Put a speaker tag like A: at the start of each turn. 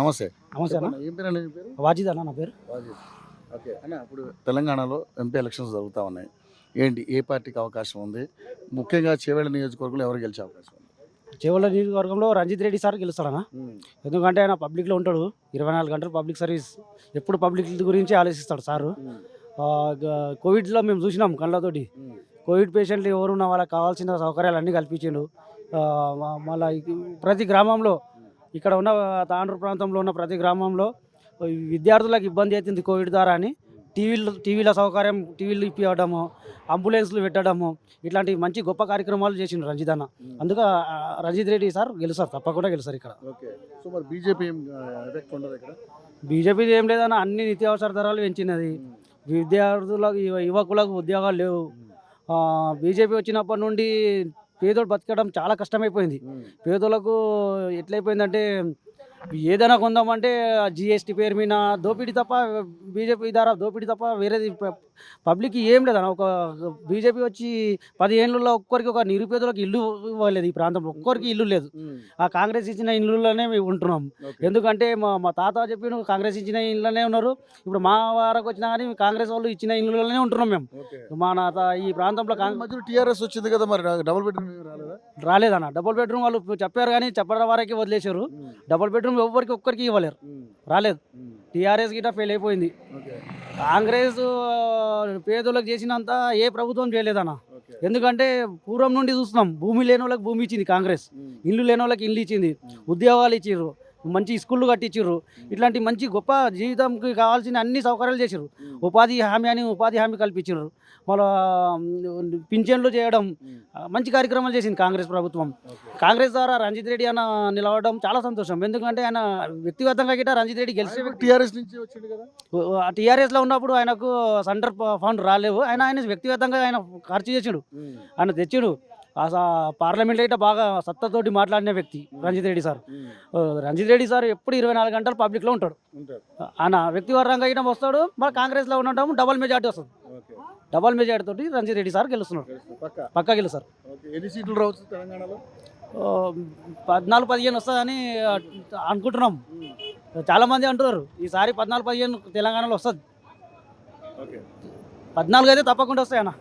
A: నమస్తే.
B: నమస్తే అన్న.
A: ఏం పేరు అన్న నీ పేరు?
B: వాజిద్ అన్న నా పేరు.
A: వాజిద్. ఓకే అన్న ఇప్పుడు తెలంగాణలో ఎంపీ ఎలక్షన్స్ జరుగుతూ ఉన్నాయి. ఏంటి ఏ పార్టీకి అవకాశం ఉంది? ముఖ్యంగా చేవేళ్ళ నియోజకవర్గంలో ఎవరు గెలిచే అవకాశం ఉంది?
B: చేవల నియోజకవర్గంలో రంజిత్ రెడ్డి సార్ గెలుస్తాడన్న. ఎందుకంటే ఆయన పబ్లిక్లో ఉంటాడు. ఇరవై నాలుగు గంటలు పబ్లిక్ సర్వీస్ ఎప్పుడు పబ్లిక్ గురించి ఆలోచిస్తాడు సారు. కోవిడ్లో మేము చూసినాం కళ్ళతోటి. కోవిడ్ పేషెంట్లు ఎవరున్నా వాళ్ళకి కావాల్సిన సౌకర్యాలు అన్నీ కల్పించిండు మళ్ళా ప్రతి గ్రామంలో ఇక్కడ ఉన్న తాండ్రు ప్రాంతంలో ఉన్న ప్రతి గ్రామంలో విద్యార్థులకు ఇబ్బంది అవుతుంది కోవిడ్ ద్వారా అని టీవీలు టీవీల సౌకర్యం టీవీలు ఇప్పివ్వడము అంబులెన్స్లు పెట్టడము ఇట్లాంటి మంచి గొప్ప కార్యక్రమాలు చేసిండు రంజిత్ అన్న. అందుకే రంజిత్ రెడ్డి సార్ గెలుస్తారు తప్పకుండా గెలుస్తారు ఇక్కడ.
A: ఓకే. సో మరి బీజేపీ
B: బీజేపీ ఏం లేదన్న అన్ని నిత్యావసర ధరలు పెంచినది. విద్యార్థులకు యువ- యువకులకు ఉద్యోగాలు లేవు. బీజేపీ వచ్చినప్పటి నుండి పేదోడు బతకడం చాలా కష్టమైపోయింది. పేదోళ్ళకు ఎట్లయిపోయిందంటే ఏదైనా కొందామంటే జిఎస్టీ పేరు మీద దోపిడీ తప్ప బీజేపీ ద్వారా దోపిడీ తప్ప వేరేది ప- పబ్లిక్కి ఏం లేదన్న ఒక బీజేపీ వచ్చి పది ఏళ్ళలో ఒక్కరికి ఒక నిరుపేదలకు ఇల్లు ఇవ్వలేదు ఈ ప్రాంతంలో. ఒక్కరికి ఇల్లు లేదు. ఆ కాంగ్రెస్ ఇచ్చిన ఇల్లులోనే మేము ఉంటున్నాం. ఎందుకంటే మా మా తాత చెప్పిన కాంగ్రెస్ ఇచ్చిన ఇళ్ళనే ఉన్నారు. ఇప్పుడు మా వారకు వచ్చినా కానీ కాంగ్రెస్ వాళ్ళు ఇచ్చిన ఇళ్ళలోనే ఉంటున్నాం మేము. మా నా తా- ఈ ప్రాంతంలో కాంగ్రెస్
A: టీఆర్ఎస్ వచ్చింది కదా మరి డబుల్ బెడ్రూమ్ రాలేదా?
B: రాలేదన్న. డబుల్ బెడ్రూమ్ వాళ్ళు చెప్పారు కానీ చెప్పడం వరకే వదిలేశారు. డబుల్ బెడ్రూమ్ ఎవరికి ఒక్కరికి ఇవ్వలేరు. రాలేదు. టీఆర్ఎస్ గిట్ట ఫెయిల్ అయిపోయింది. కాంగ్రెస్ పేదోళ్ళకి చేసినంత ఏ ప్రభుత్వం చేయలేదన్న. ఎందుకంటే పూర్వం నుండి చూస్తున్నాం భూమి లేని వాళ్ళకి భూమి ఇచ్చింది కాంగ్రెస్. ఇల్లు లేని వాళ్ళకి ఇల్లు ఇచ్చింది. ఉద్యోగాలు ఇచ్చిర్రు మంచి స్కూళ్ళు కట్టించిర్రు. ఇట్లాంటి మంచి గొప్ప జీవితంకి కావాల్సిన అన్ని సౌకర్యాలు చేసిర్రు. ఉపాధి హామీ అని ఉపాధి హామీ కల్పించారు మళ్ళా పింఛన్లు చేయడం మంచి కార్యక్రమాలు చేసింది కాంగ్రెస్ ప్రభుత్వం. కాంగ్రెస్ ద్వారా రంజిత్ రెడ్డి అన్న నిలవడం చాలా సంతోషం. ఎందుకంటే ఆయన వ్యక్తిగతంగా గిట్ట రంజిత్ రెడ్డి గెలిచే
A: టీఆర్ఎస్ నుంచి వచ్చింది కదా?
B: టీఆర్ఎస్లో ఉన్నప్పుడు ఆయనకు సెంటర్ ఫండ్ రాలేవు ఆయన ఆయన వ్యక్తిగతంగా ఆయన ఖర్చు చేసిండు. ఆయన తెచ్చిండు. పార్లమెంట్లో అయితే బాగా సత్తతోటి మాట్లాడిన వ్యక్తి రంజిత్ రెడ్డి సార్. రంజిత్ రెడ్డి సార్ ఎప్పుడు ఇరవై నాలుగు గంటలు పబ్లిక్లో ఉంటాడు. ఆయన వ్యక్తిపరంగా అయినా వస్తాడు మరి కాంగ్రెస్లో ఉండటం డబల్ మెజార్టీ వస్తుంది. డబల్ మెజార్టీ తోటి రంజిత్ రెడ్డి సార్ గెలుస్తున్నాడు.
A: పక్క?
B: గెలుస్తారు.
A: ఎన్ని సీట్లు రావచ్చు తెలంగాణలో?
B: పద్నాలుగు పదిహేను వస్తుందని అనుకుంటున్నాం. చాలా మంది అంటున్నారు ఈసారి పద్నాలుగు పదిహేను తెలంగాణలో వస్తుంది. పద్నాలుగు అయితే తప్పకుండా వస్తాయన్న